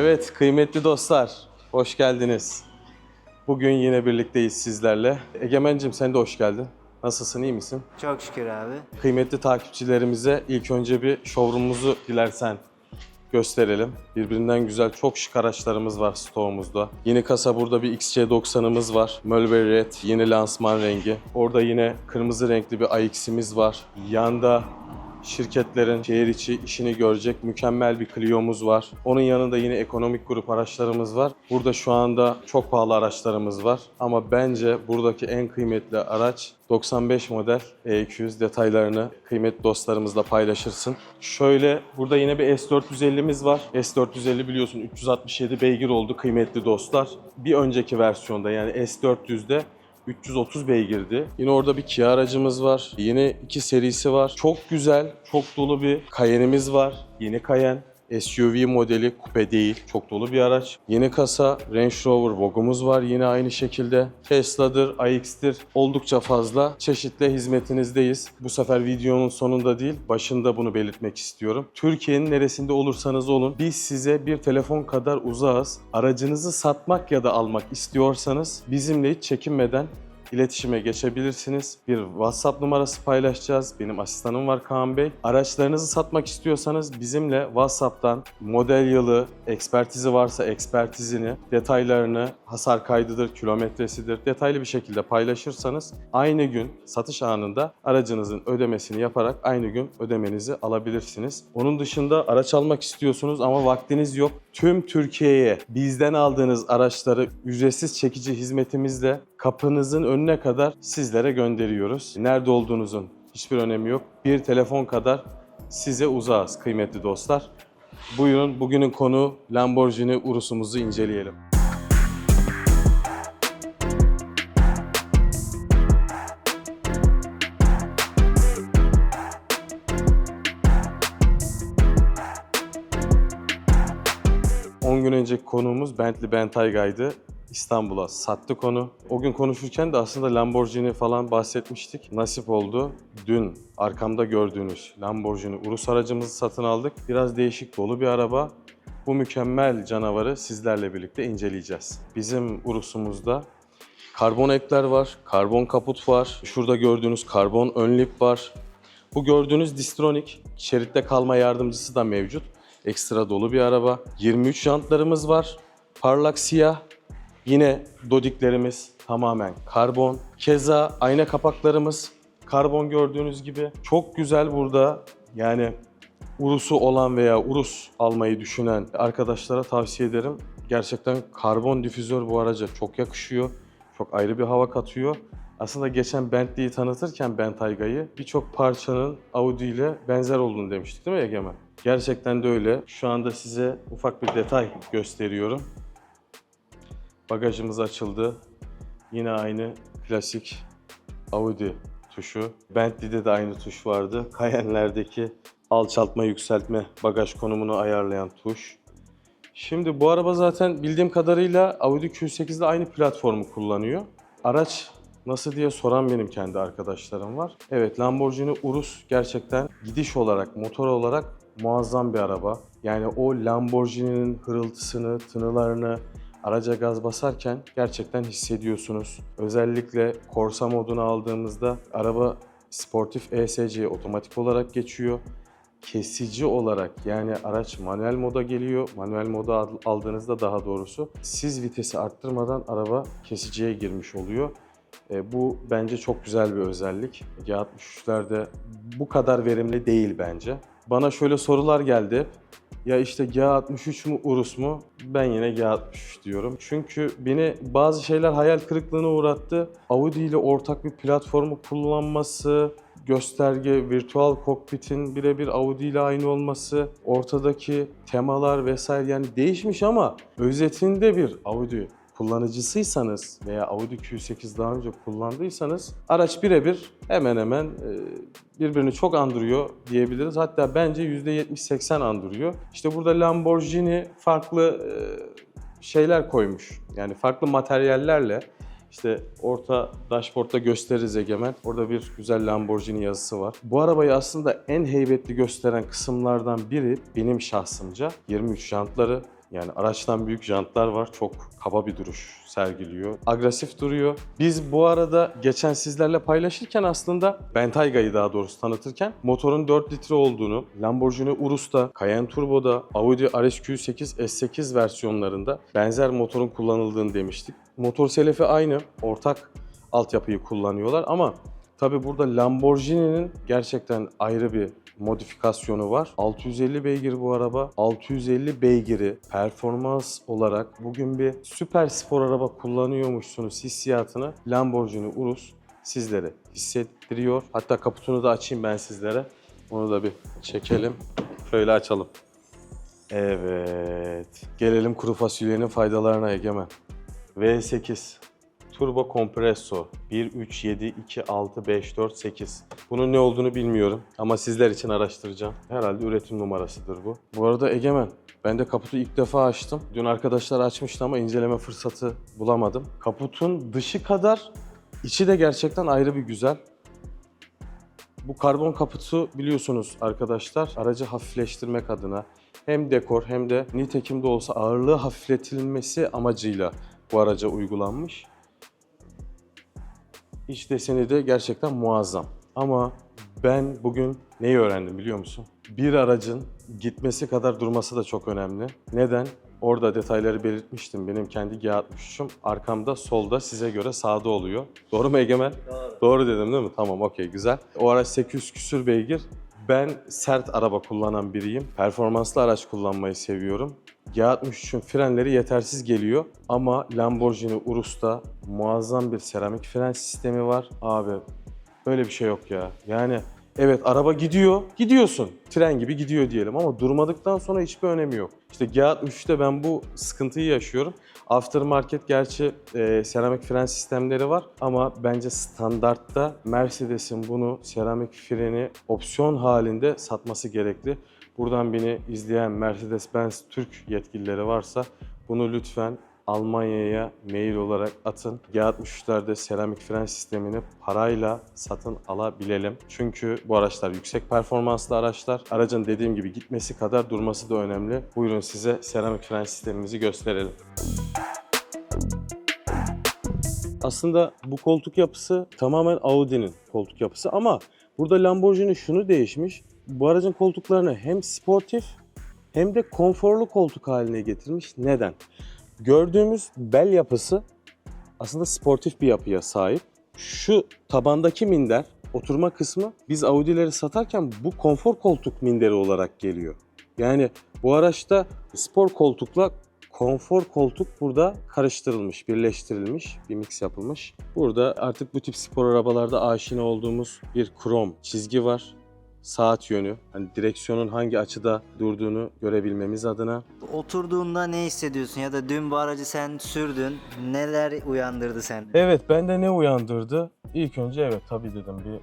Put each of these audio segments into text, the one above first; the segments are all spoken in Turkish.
Evet kıymetli dostlar, hoş geldiniz. Bugün yine birlikteyiz sizlerle. Egemen'cim sen de hoş geldin. Nasılsın, iyi misin? Çok şükür abi. Kıymetli takipçilerimize ilk önce bir showroom'umuzu dilersen gösterelim. Birbirinden güzel çok şık araçlarımız var stoğumuzda. Yeni kasa burada bir XC90'ımız var. Mulberry Red yeni lansman rengi. Orada yine kırmızı renkli bir iX'imiz var. Yanda şirketlerin şehir içi işini görecek mükemmel bir Clio'muz var. Onun yanında yine ekonomik grup araçlarımız var. Burada şu anda çok pahalı araçlarımız var. Ama bence buradaki en kıymetli araç 95 model E200 detaylarını kıymetli dostlarımızla paylaşırsın. Şöyle burada yine bir S450'miz var. S450 biliyorsun 367 beygir oldu kıymetli dostlar. Bir önceki versiyonda yani S400'de 330 beygirdi. Yine orada bir Kia aracımız var. Yine iki serisi var. Çok güzel, çok dolu bir Cayenne'imiz var. Yeni Cayenne. SUV modeli kupe değil. Çok dolu bir araç. Yeni kasa Range Rover Vogue'umuz var yine aynı şekilde. Tesla'dır, iX'tir. Oldukça fazla çeşitli hizmetinizdeyiz. Bu sefer videonun sonunda değil, başında bunu belirtmek istiyorum. Türkiye'nin neresinde olursanız olun biz size bir telefon kadar uzağız. Aracınızı satmak ya da almak istiyorsanız bizimle hiç çekinmeden İletişime geçebilirsiniz. Bir WhatsApp numarası paylaşacağız. Benim asistanım var Kaan Bey. Araçlarınızı satmak istiyorsanız bizimle WhatsApp'tan model yılı, ekspertizi varsa ekspertizini, detaylarını, hasar kaydıdır, kilometresidir detaylı bir şekilde paylaşırsanız aynı gün satış anında aracınızın ödemesini yaparak aynı gün ödemenizi alabilirsiniz. Onun dışında araç almak istiyorsunuz ama vaktiniz yok. Tüm Türkiye'ye bizden aldığınız araçları ücretsiz çekici hizmetimizle kapınızın önüne kadar sizlere gönderiyoruz. Nerede olduğunuzun hiçbir önemi yok. Bir telefon kadar size uzağız kıymetli dostlar. Buyurun bugünün konu Lamborghini Urus'umuzu inceleyelim. Önceki konuğumuz Bentley Bentayga'ydı. İstanbul'a sattı konu. O gün konuşurken de aslında Lamborghini falan bahsetmiştik. Nasip oldu. Dün arkamda gördüğünüz Lamborghini Urus aracımızı satın aldık. Biraz değişik dolu bir araba. Bu mükemmel canavarı sizlerle birlikte inceleyeceğiz. Bizim Urus'umuzda karbon ekler var, karbon kaput var. Şurada gördüğünüz karbon ön lip var. Bu gördüğünüz Distronic şeritte kalma yardımcısı da mevcut. Ekstra dolu bir araba. 23 jantlarımız var. Parlak siyah. Yine dodiklerimiz tamamen karbon. Keza ayna kapaklarımız karbon gördüğünüz gibi. Çok güzel burada yani Urus'u olan veya Urus almayı düşünen arkadaşlara tavsiye ederim. Gerçekten karbon difüzör bu araca çok yakışıyor. Çok ayrı bir hava katıyor. Aslında geçen Bentley'i tanıtırken Bentayga'yı birçok parçanın Audi ile benzer olduğunu demiştik değil mi Egemen? Gerçekten de öyle. Şu anda size ufak bir detay gösteriyorum. Bagajımız açıldı. Yine aynı klasik Audi tuşu. Bentley'de de aynı tuş vardı. Cayenne'lerdeki alçaltma yükseltme bagaj konumunu ayarlayan tuş. Şimdi bu araba zaten bildiğim kadarıyla Audi Q8'de aynı platformu kullanıyor. Araç nasıl diye soran benim kendi arkadaşlarım var. Evet Lamborghini Urus gerçekten gidiş olarak, motor olarak muazzam bir araba. Yani o Lamborghini'nin hırıltısını, tınılarını araca gaz basarken gerçekten hissediyorsunuz. Özellikle Corsa modunu aldığımızda araba sportif ESC otomatik olarak geçiyor kesici olarak yani araç manuel moda geliyor. Manuel moda al- aldığınızda daha doğrusu siz vitesi arttırmadan araba kesiciye girmiş oluyor. E, bu bence çok güzel bir özellik. G63'lerde bu kadar verimli değil bence. Bana şöyle sorular geldi. Ya işte G63 mu Urus mu? Ben yine G63 diyorum. Çünkü beni bazı şeyler hayal kırıklığına uğrattı. Audi ile ortak bir platformu kullanması, gösterge, virtual kokpitin birebir Audi ile aynı olması, ortadaki temalar vesaire yani değişmiş ama özetinde bir Audi kullanıcısıysanız veya Audi Q8 daha önce kullandıysanız araç birebir hemen hemen e, birbirini çok andırıyor diyebiliriz. Hatta bence %70-80 andırıyor. İşte burada Lamborghini farklı e, şeyler koymuş. Yani farklı materyallerle işte orta dashboardda gösteririz Egemen. Orada bir güzel Lamborghini yazısı var. Bu arabayı aslında en heybetli gösteren kısımlardan biri benim şahsımca 23 jantları, Yani araçtan büyük jantlar var. Çok kaba bir duruş sergiliyor. Agresif duruyor. Biz bu arada geçen sizlerle paylaşırken aslında Bentayga'yı daha doğrusu tanıtırken motorun 4 litre olduğunu, Lamborghini Urus'ta, Cayenne Turbo'da, Audi RSQ8 S8 versiyonlarında benzer motorun kullanıldığını demiştik. Motor selefi aynı. Ortak altyapıyı kullanıyorlar ama tabi burada Lamborghini'nin gerçekten ayrı bir modifikasyonu var. 650 beygir bu araba. 650 beygiri performans olarak bugün bir süper spor araba kullanıyormuşsunuz hissiyatını Lamborghini Urus sizlere hissettiriyor. Hatta kaputunu da açayım ben sizlere. Onu da bir çekelim. Şöyle açalım. Evet. Gelelim kuru fasulyenin faydalarına Egemen. V8 Turbo Compresso 1372654 Bunun ne olduğunu bilmiyorum ama sizler için araştıracağım. Herhalde üretim numarasıdır bu. Bu arada Egemen, ben de kaputu ilk defa açtım. Dün arkadaşlar açmıştı ama inceleme fırsatı bulamadım. Kaputun dışı kadar içi de gerçekten ayrı bir güzel. Bu karbon kaputu biliyorsunuz arkadaşlar aracı hafifleştirmek adına hem dekor hem de nitekim de olsa ağırlığı hafifletilmesi amacıyla bu araca uygulanmış. İç deseni de gerçekten muazzam. Ama ben bugün neyi öğrendim biliyor musun? Bir aracın gitmesi kadar durması da çok önemli. Neden? Orada detayları belirtmiştim. Benim kendi G63'üm arkamda solda size göre sağda oluyor. Doğru mu Egemen? Doğru. Doğru dedim değil mi? Tamam okey güzel. O araç 800 küsür beygir. Ben sert araba kullanan biriyim. Performanslı araç kullanmayı seviyorum. G63'ün frenleri yetersiz geliyor ama Lamborghini Urus'ta muazzam bir seramik fren sistemi var. Abi böyle bir şey yok ya. Yani evet araba gidiyor, gidiyorsun. Tren gibi gidiyor diyelim ama durmadıktan sonra hiçbir önemi yok. İşte G63'te ben bu sıkıntıyı yaşıyorum. Aftermarket gerçi e, seramik fren sistemleri var ama bence standartta Mercedes'in bunu seramik freni opsiyon halinde satması gerekli. Buradan beni izleyen Mercedes-Benz Türk yetkilileri varsa bunu lütfen Almanya'ya mail olarak atın. G63'lerde seramik fren sistemini parayla satın alabilelim. Çünkü bu araçlar yüksek performanslı araçlar. Aracın dediğim gibi gitmesi kadar durması da önemli. Buyurun size seramik fren sistemimizi gösterelim. Aslında bu koltuk yapısı tamamen Audi'nin koltuk yapısı ama burada Lamborghini şunu değişmiş. Bu aracın koltuklarını hem sportif hem de konforlu koltuk haline getirmiş. Neden? Gördüğümüz bel yapısı aslında sportif bir yapıya sahip. Şu tabandaki minder, oturma kısmı biz Audi'leri satarken bu konfor koltuk minderi olarak geliyor. Yani bu araçta spor koltukla konfor koltuk burada karıştırılmış, birleştirilmiş, bir mix yapılmış. Burada artık bu tip spor arabalarda aşina olduğumuz bir krom çizgi var. Saat yönü, hani direksiyonun hangi açıda durduğunu görebilmemiz adına. Oturduğunda ne hissediyorsun ya da dün bu aracı sen sürdün. Neler uyandırdı sende? Evet bende ne uyandırdı? İlk önce evet tabii dedim bir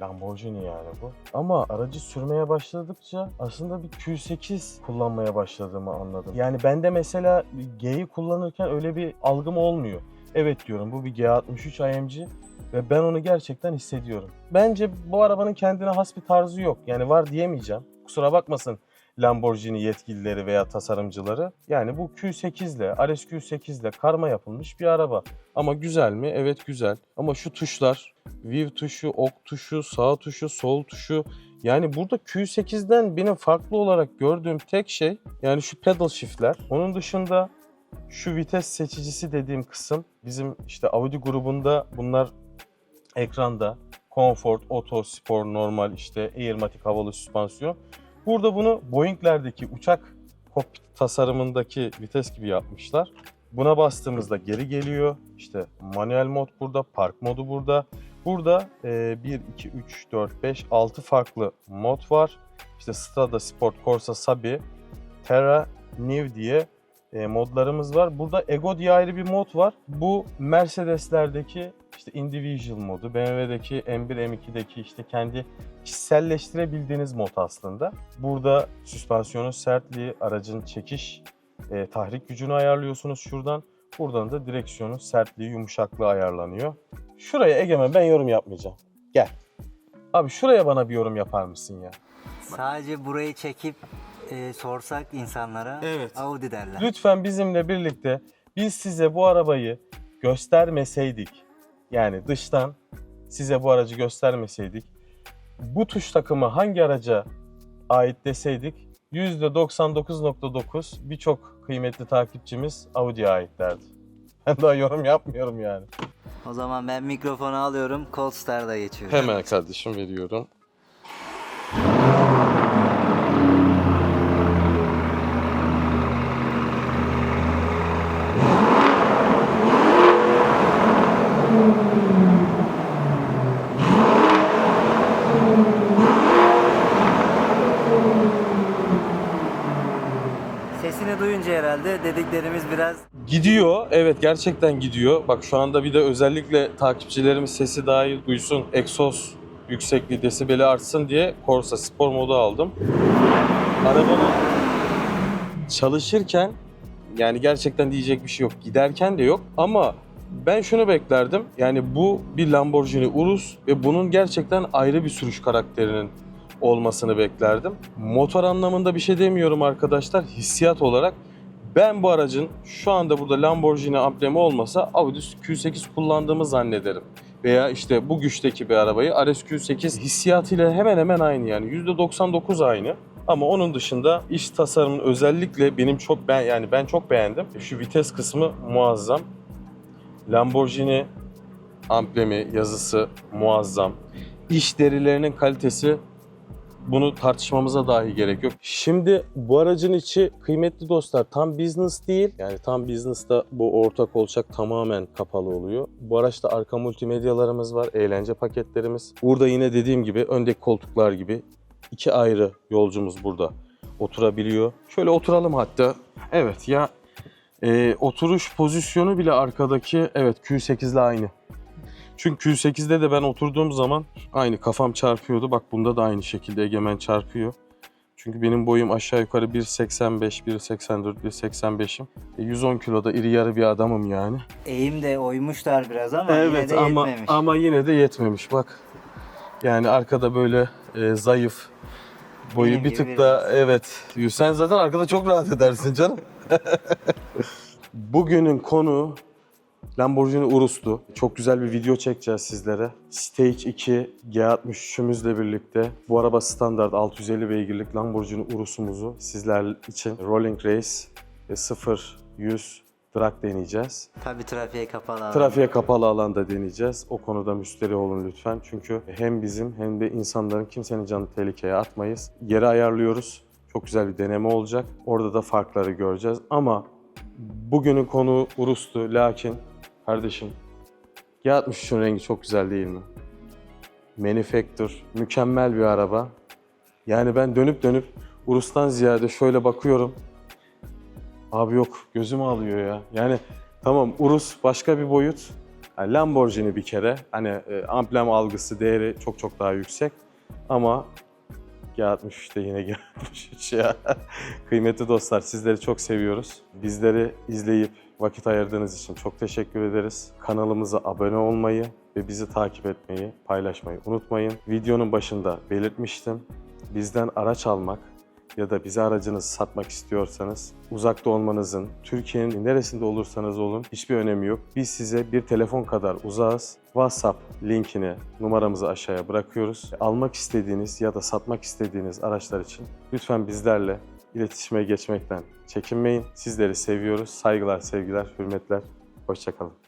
Lamborghini yani bu. Ama aracı sürmeye başladıkça aslında bir Q8 kullanmaya başladığımı anladım. Yani bende mesela G'yi kullanırken öyle bir algım olmuyor. Evet diyorum bu bir G63 AMG ve ben onu gerçekten hissediyorum. Bence bu arabanın kendine has bir tarzı yok. Yani var diyemeyeceğim. Kusura bakmasın Lamborghini yetkilileri veya tasarımcıları. Yani bu Q8 ile, RSQ8 ile karma yapılmış bir araba. Ama güzel mi? Evet güzel. Ama şu tuşlar, View tuşu, ok tuşu, sağ tuşu, sol tuşu. Yani burada Q8'den benim farklı olarak gördüğüm tek şey yani şu pedal shift'ler. Onun dışında şu vites seçicisi dediğim kısım bizim işte Audi grubunda bunlar ekranda Comfort, Auto, Sport, Normal işte Airmatic havalı süspansiyon. Burada bunu Boeing'lerdeki uçak kokpit tasarımındaki vites gibi yapmışlar. Buna bastığımızda geri geliyor. İşte manuel mod burada, park modu burada. Burada e, 1, 2, 3, 4, 5, 6 farklı mod var. İşte Strada, Sport, Corsa, Sabi, Terra, New diye e, modlarımız var. Burada Ego diye ayrı bir mod var. Bu Mercedes'lerdeki işte individual modu, BMW'deki M1, M2'deki işte kendi kişiselleştirebildiğiniz mod aslında. Burada süspansiyonun sertliği, aracın çekiş, e, tahrik gücünü ayarlıyorsunuz şuradan. Buradan da direksiyonun sertliği, yumuşaklığı ayarlanıyor. Şuraya Egemen ben yorum yapmayacağım. Gel. Abi şuraya bana bir yorum yapar mısın ya? Sadece burayı çekip e, sorsak insanlara Evet. Audi derler. Lütfen bizimle birlikte biz size bu arabayı göstermeseydik, yani dıştan size bu aracı göstermeseydik, bu tuş takımı hangi araca ait deseydik %99.9 birçok kıymetli takipçimiz Audi'ye ait derdi. Ben daha yorum yapmıyorum yani. O zaman ben mikrofonu alıyorum. Cold Star'da geçiyorum. Hemen kardeşim veriyorum. Herhalde dediklerimiz biraz Gidiyor. Evet gerçekten gidiyor. Bak şu anda bir de özellikle takipçilerimiz sesi daha iyi duysun. Egzoz yüksekliği desibeli artsın diye Corsa spor modu aldım. Arabanın çalışırken yani gerçekten diyecek bir şey yok. Giderken de yok ama ben şunu beklerdim. Yani bu bir Lamborghini Urus ve bunun gerçekten ayrı bir sürüş karakterinin olmasını beklerdim. Motor anlamında bir şey demiyorum arkadaşlar. Hissiyat olarak ben bu aracın şu anda burada Lamborghini amblemi olmasa Audi Q8 kullandığımı zannederim. Veya işte bu güçteki bir arabayı RS-Q8 hissiyatıyla hemen hemen aynı yani %99 aynı. Ama onun dışında iç tasarımın özellikle benim çok ben yani ben çok beğendim. Şu vites kısmı muazzam. Lamborghini amblemi, yazısı muazzam. İş derilerinin kalitesi bunu tartışmamıza dahi gerek yok. Şimdi bu aracın içi kıymetli dostlar tam business değil. Yani tam business'ta bu orta kolçak tamamen kapalı oluyor. Bu araçta arka multimedyalarımız var, eğlence paketlerimiz. Burada yine dediğim gibi öndeki koltuklar gibi iki ayrı yolcumuz burada oturabiliyor. Şöyle oturalım hatta. Evet ya e, oturuş pozisyonu bile arkadaki evet Q8 ile aynı. Çünkü Q8'de de ben oturduğum zaman aynı kafam çarpıyordu. Bak bunda da aynı şekilde egemen çarpıyor. Çünkü benim boyum aşağı yukarı 1.85, 1.84, 1.85'im. E, 110 kiloda iri yarı bir adamım yani. eğim de oymuşlar biraz ama yine Evet de ama yetmemiş. ama yine de yetmemiş bak. Yani arkada böyle e, zayıf boyu Benim bir tık da evet. Sen zaten arkada çok rahat edersin canım. Bugünün konu Lamborghini Urus'tu. Çok güzel bir video çekeceğiz sizlere. Stage 2 G63'ümüzle birlikte bu araba standart 650 beygirlik Lamborghini Urus'umuzu sizler için Rolling Race ve 0-100 drag deneyeceğiz. Tabii trafiğe kapalı alan. Trafiğe kapalı alanda deneyeceğiz. O konuda müşteri olun lütfen. Çünkü hem bizim hem de insanların kimsenin canını tehlikeye atmayız. Yeri ayarlıyoruz. Çok güzel bir deneme olacak. Orada da farkları göreceğiz. Ama bugünün konu Urus'tu. Lakin kardeşim G63'ün rengi çok güzel değil mi? Manufacture, mükemmel bir araba. Yani ben dönüp dönüp Urus'tan ziyade şöyle bakıyorum. Abi yok gözümü alıyor ya. Yani tamam Urus başka bir boyut. Yani Lamborghini bir kere. Hani e, amblem algısı değeri çok çok daha yüksek. Ama G63 de yine G63 ya. Kıymetli dostlar sizleri çok seviyoruz. Bizleri izleyip vakit ayırdığınız için çok teşekkür ederiz. Kanalımıza abone olmayı ve bizi takip etmeyi, paylaşmayı unutmayın. Videonun başında belirtmiştim. Bizden araç almak ya da bize aracınızı satmak istiyorsanız uzakta olmanızın, Türkiye'nin neresinde olursanız olun hiçbir önemi yok. Biz size bir telefon kadar uzağız. WhatsApp linkini numaramızı aşağıya bırakıyoruz. Almak istediğiniz ya da satmak istediğiniz araçlar için lütfen bizlerle iletişime geçmekten çekinmeyin. Sizleri seviyoruz. Saygılar, sevgiler, hürmetler. Hoşçakalın.